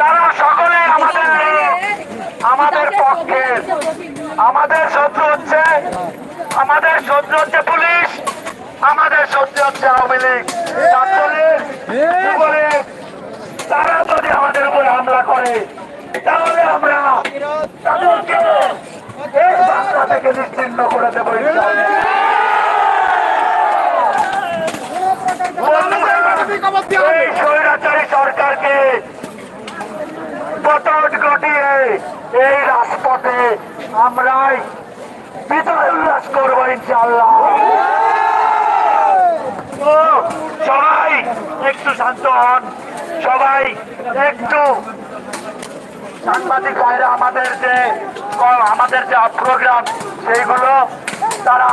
তারা সকলে আমাদের আমাদের পক্ষে। আমাদের শত্রু হচ্ছে, আমাদের শত্রু হচ্ছে পুলিশ, আমাদের শত্রু হচ্ছে আওয়ামী লীগ। তারা যদি আমাদের উপরে হামলা করে, তাহলে আমরা তাদেরকে এই বাংলা থেকে নিশ্চিন্ন করে দেবো ইনশাআল্লাহ। এই স্বৈরাচারী সরকারকে পতন ঘটিয়ে এই রাজপথে আমরাই বিজয় উল্লাস করব ইনশাল্লাহ সবাই একটু শান্ত হন। সবাই একটু সাংবাদিক ভাইরা আমাদের যে আমাদের যে প্রোগ্রাম, সেইগুলো তারা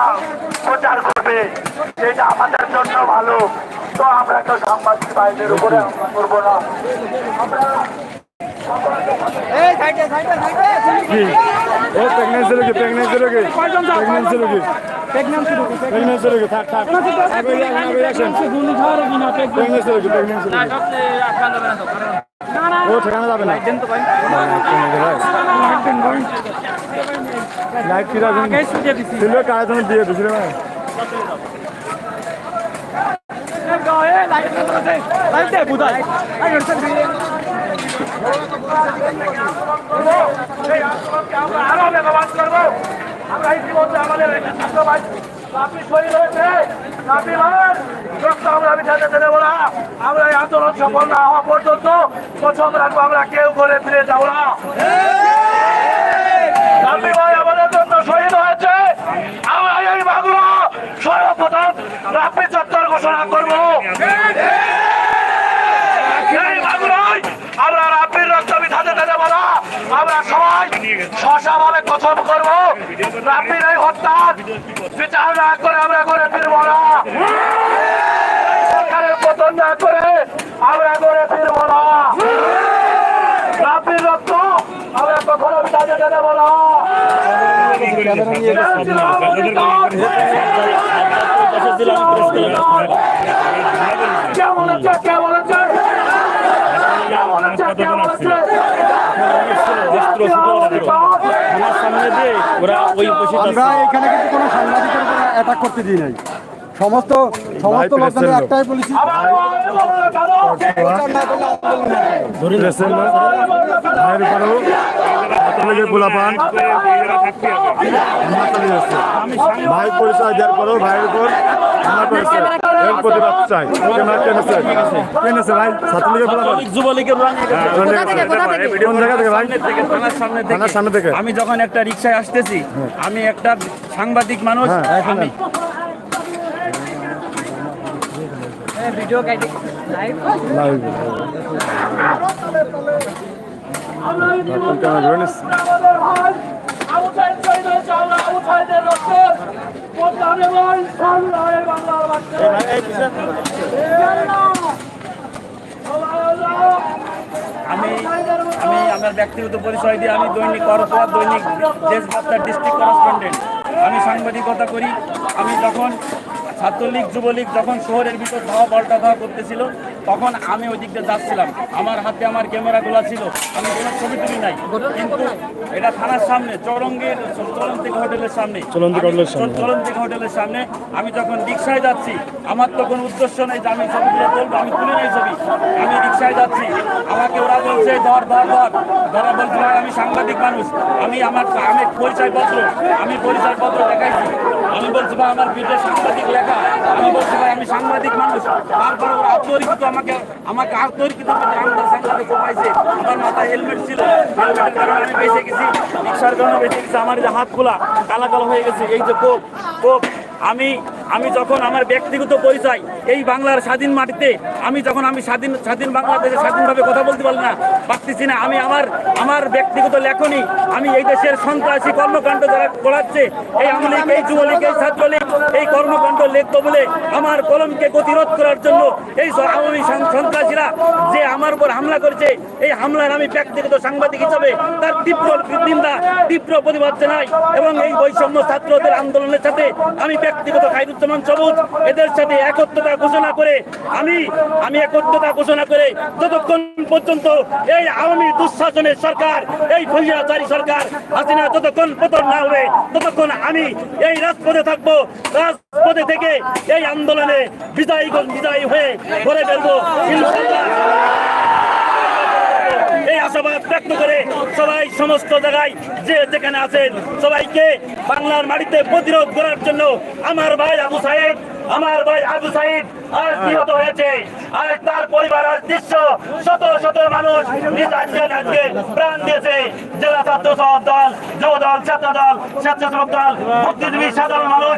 প্রচার করবে। এটা আমাদের জন্য ভালো। তো আমরা তো সাংবাদিক ভাইদের উপরে আমরা করব না। আমরা ও প্রেগনেন্সি রোগী প্রেগনেন্সি রোগী। প্রেগনেন্সি রোগী। প্রেগনেন্সি রোগী থাক থাক। আগে আগে প্রেগনেন্সি রোগী প্রেগনেন্সি রোগী ও ঠিকানা যাবে না। লাইট কি রাখুন ছিল কাজ তুমি দিয়ে দিছিল ভাই। এই আন্দোলনকে আমরা আরও বেগবান করব আমরা ইতিমধ্যে আমাদের ছাত্র ভাই আপনি শহীদ হয়েছে আপনি ভাই রক্ত আমরা বিছাতে দেবো না আমরা এই আন্দোলন সফল না হওয়া পর্যন্ত প্রথম রাখব আমরা কেউ করে ফিরে যাব না। রাব্বি ভাই আমাদের জন্য শহীদ হয়েছে আমরা এই মাগুরা সর্বপ্রথম রাব্বি চত্বর ঘোষণা করব এই মাগুরায় আমরা রাব্বির রক্ত বিধাতে দেবো না আমরা সবাই শশাভাবে কথম করব। রাব্বির এই হত্যার বিচার না করে আমরা করে ফিরবো না। সরকারের পতন না করে আমরা করে ফিরবো না। রাব্বির রক্ত আমরা কখনো বিধাতে দেবো না। কেমন আছে কেমন আছে? কেমন আছে কেমন আছে? আমার সামনে দিয়ে ওরা ওই আমরা এখানে কিন্তু কোনো সাংবাদিকের উপর অ্যাটাক করতে দিই নাই সমস্ত সমস্ত লোকজনের একটাই বলেছি ভাইয়ের উপরেও গোলাপান ভাই পরিচয় দেওয়ার পরেও ভাইয়ের উপর হামলা করেছে এর প্রতিবাদ চাই। কেন কেনেছে কেনেছে ভাই? ছাত্রলীগের গোলাপান যুবলীগের কোন জায়গা থেকে ভাই? থানার সামনে থেকে। থানার সামনে থেকে। আমি যখন একটা রিক্সায় আসতেছি আমি একটা সাংবাদিক মানুষ হ্যাঁ, আমি ভাই আবু সাইদ শহীদ হয়েছে সাইদের রক্তের বদনামে ভাই সামনে বাংলার বাচ্চা আমি আমি আমার ব্যক্তিগত পরিচয় দিয়ে আমি দৈনিক করপোয়া দৈনিক দেশবার্তার ডিস্ট্রিক্ট করেসপন্ডেন্ট আমি সাংবাদিকতা করি। আমি যখন ছাত্রলীগ, যুবলীগ যখন শহরের ভিতর ধাওয়া পাল্টা ধাওয়া করতেছিল তখন আমি ওই দিক দিয়ে যাচ্ছিলাম। আমার হাতে আমার ক্যামেরাগুলো ছিল আমি কোনো ছবি তুলি নাই। কিন্তু এটা থানার সামনে চরঙ্গের চরন্তিক হোটেলের সামনে। চলন্তিক হোটেলের সামনে। চলন্তিকা হোটেলের সামনে আমি যখন রিক্সায় যাচ্ছি আমার তো কোনো উদ্দেশ্য নেই যে আমি ছবিগুলো তুলবো আমি তুলে নেই ছবি। আমি রিক্সায় যাচ্ছি আমাকে ওরা বলছে ধর ধর ধর। ধরা বলছে আমি সাংবাদিক মানুষ। আমি আমার, আমি পরিচয়পত্র আমি পরিচয়পত্র দেখাইছি। আমি বলছি ভাই আমার পিঠে সাংবাদিক লেখা। আমি বলছি ভাই আমি সাংবাদিক মানুষ। তারপর ওরা আত্মরিকৃত আমাকে আমাকে আত্মরিকৃত করে আমদার সাংবাদিক পাইছে। আমার মাথায় হেলমেট ছিল। হেলমেটের কারণে আমি বেঁচে গেছি। রিক্সার কারণে বেঁচে গেছি। আমার যে হাত খোলা কালা কালো হয়ে গেছে। এই যে কোপ কোপ। আমি আমি যখন আমার ব্যক্তিগত পরিচয় এই বাংলার স্বাধীন মাটিতে, আমি যখন আমি স্বাধীন স্বাধীন বাংলাদেশে স্বাধীনভাবে কথা বলতে পারি না পারতেছি না আমি আমার আমার ব্যক্তিগত লেখনী আমি এই দেশের সন্ত্রাসী কর্মকাণ্ড যারা করাচ্ছে, এই আমলিগ এই যুবলীগ, এই ছাত্রলীগ, এই কর্মকাণ্ড লিখতো বলে আমার কলমকে গতিরোধ করার জন্য এই আওয়ামী সন্ত্রাসীরা যে আমার উপর হামলা করেছে, এই হামলার আমি ব্যক্তিগত সাংবাদিক হিসাবে তার তীব্র নিন্দা, তীব্র প্রতিবাদ জানাই এবং এই বৈষম্য ছাত্রদের আন্দোলনের সাথে আমি ব্যক্তিগত কায়রুত বর্তমান সবুজ এদের সাথে একত্রতা ঘোষণা করে আমি আমি একত্রতা ঘোষণা করে যতক্ষণ পর্যন্ত এই আওয়ামী দুঃশাসনের সরকার, এই ফৌজিয়াচারী সরকার হাসিনা যতক্ষণ পতন না হবে, ততক্ষণ আমি এই রাজপথে থাকব। রাজপথে থেকে এই আন্দোলনে বিজয়ী বিজয়ী হয়ে ঘরে বেরবো ইনশাল্লাহ আশাবাদ ব্যক্ত করে সবাই সমস্ত জায়গায় যে যেখানে আছেন সবাইকে বাংলার মাটিতে প্রতিরোধ করার জন্য আমার ভাই আবু সাহেব আমার ভাই আবু সাহিদ আজ নিহত হয়েছে। আজ তার পরিবার, আজ দৃশ্য শত শত মানুষ আজকে প্রাণ দিয়েছে। জেলা ছাত্র সমাজ দল, যুব দল, ছাত্র দল স্বেচ্ছাসেবক দল, বুদ্ধিজীবী সাধারণ মানুষ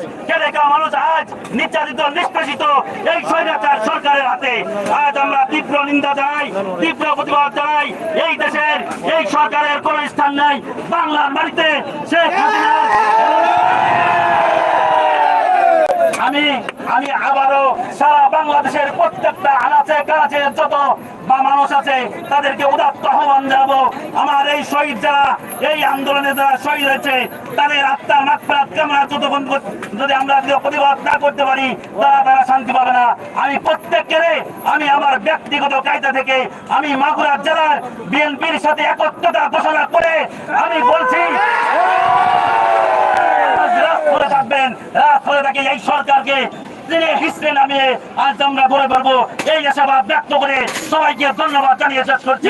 খাওয়া মানুষ আজ নির্যাতিত নিষ্পেষিত এই স্বৈরাচার সরকারের হাতে। আজ আমরা তীব্র নিন্দা জানাই, তীব্র প্রতিবাদ জানাই, এই দেশের, এই সরকারের কোন স্থান নাই, বাংলার মাটিতে শেখ হাসিনা আমি আমি আবারও সারা বাংলাদেশের প্রত্যেকটা আনাচে কানাচে যত বা মানুষ আছে, তাদেরকে উদাত্ত আহ্বান জানাব। আমার এই শহীদ যারা, এই আন্দোলনে যারা শহীদ হয়েছে, তাদের আত্মার মাত্রাত কামনা যতক্ষণ যদি আমরা প্রতিবাদ না করতে পারি, তারা তারা শান্তি পাবে না। আমি প্রত্যেকের আমি আমার ব্যক্তিগত কায়দা থেকে আমি মাগুরা জেলার বিএনপির সাথে একত্রতা ঘোষণা করে আমি বলছি রাজপথে থাকবেন রাজপথে থাকে এই সরকারকে তিনি হিসড়ে নামিয়ে আজ আমরা বলে পারব এই আশাবাদ ব্যক্ত করে সবাইকে ধন্যবাদ জানিয়ে শেষ করছি।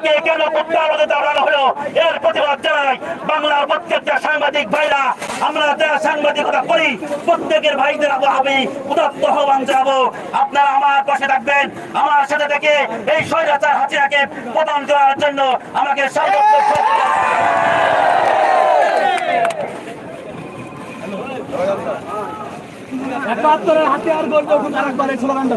আমাকে কেন কুত্তার দাঁড়ানো হলো। এর প্রতিবাদ জানাই বাংলার প্রত্যেকটা সাংবাদিক ভাইরা। আমরা যারা সাংবাদিকতা করি, প্রত্যেকের ভাইদের আবু আমি উদাত্ত আহ্বান জানাব। আপনারা আমার পাশে থাকবেন। আমার সাথে থেকে এই স্বৈরাচার হাসিনাকে পতন করার জন্য আমাকে সর্বোচ্চ একাত্তরের হাতিয়ার গর্ব আরেকবার এই স্লোগানটা